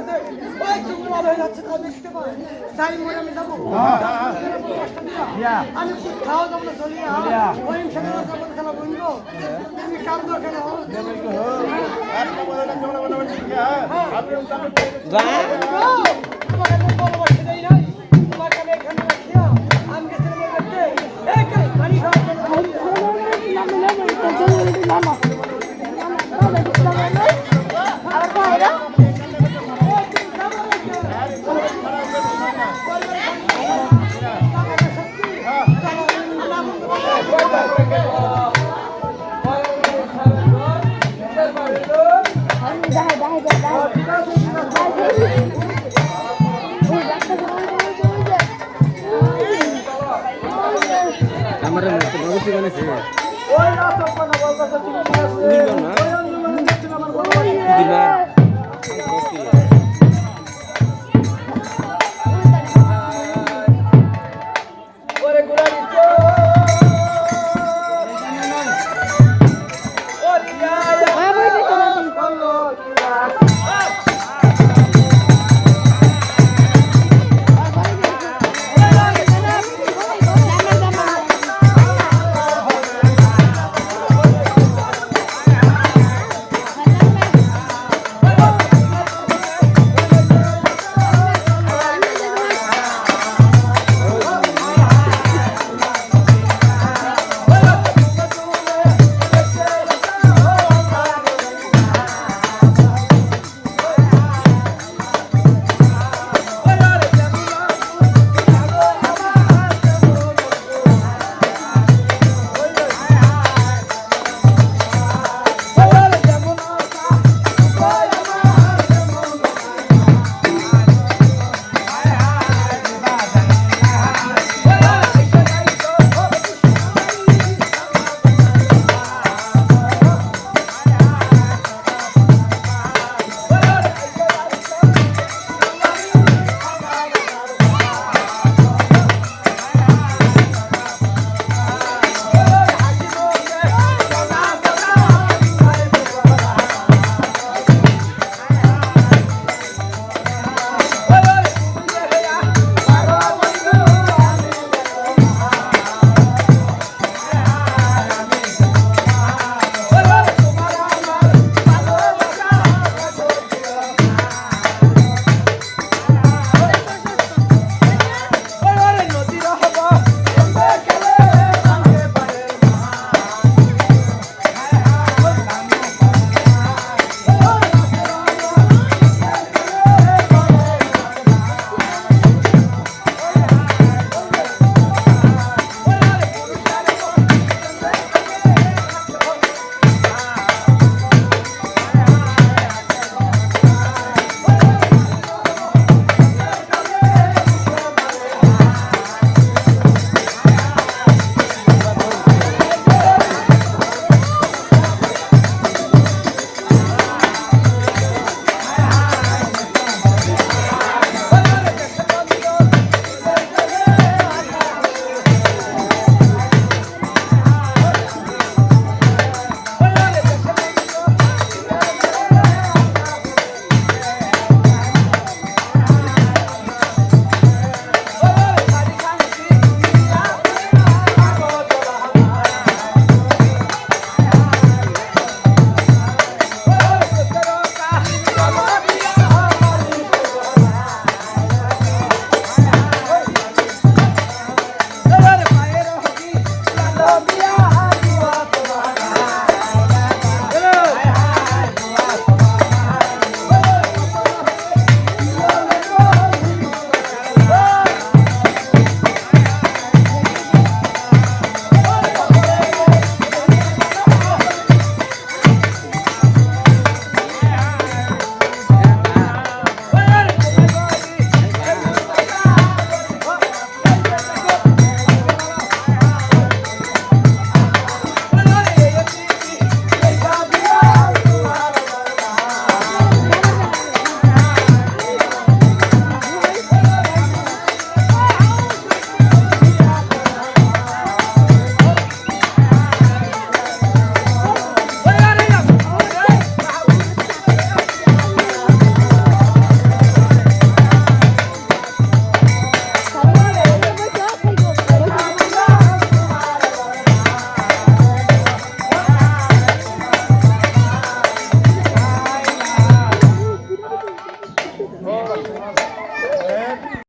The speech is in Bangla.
করতেছে ওই চুকুর ভালো হয়ে যাচ্ছে তাও দেখতে পাবে সাই মরে আমি যাব আমি খুব খাওয়া যাব না চলি ওই খেলা যাব খেলা বলব আমি কাম তো খেলা হোক দিবার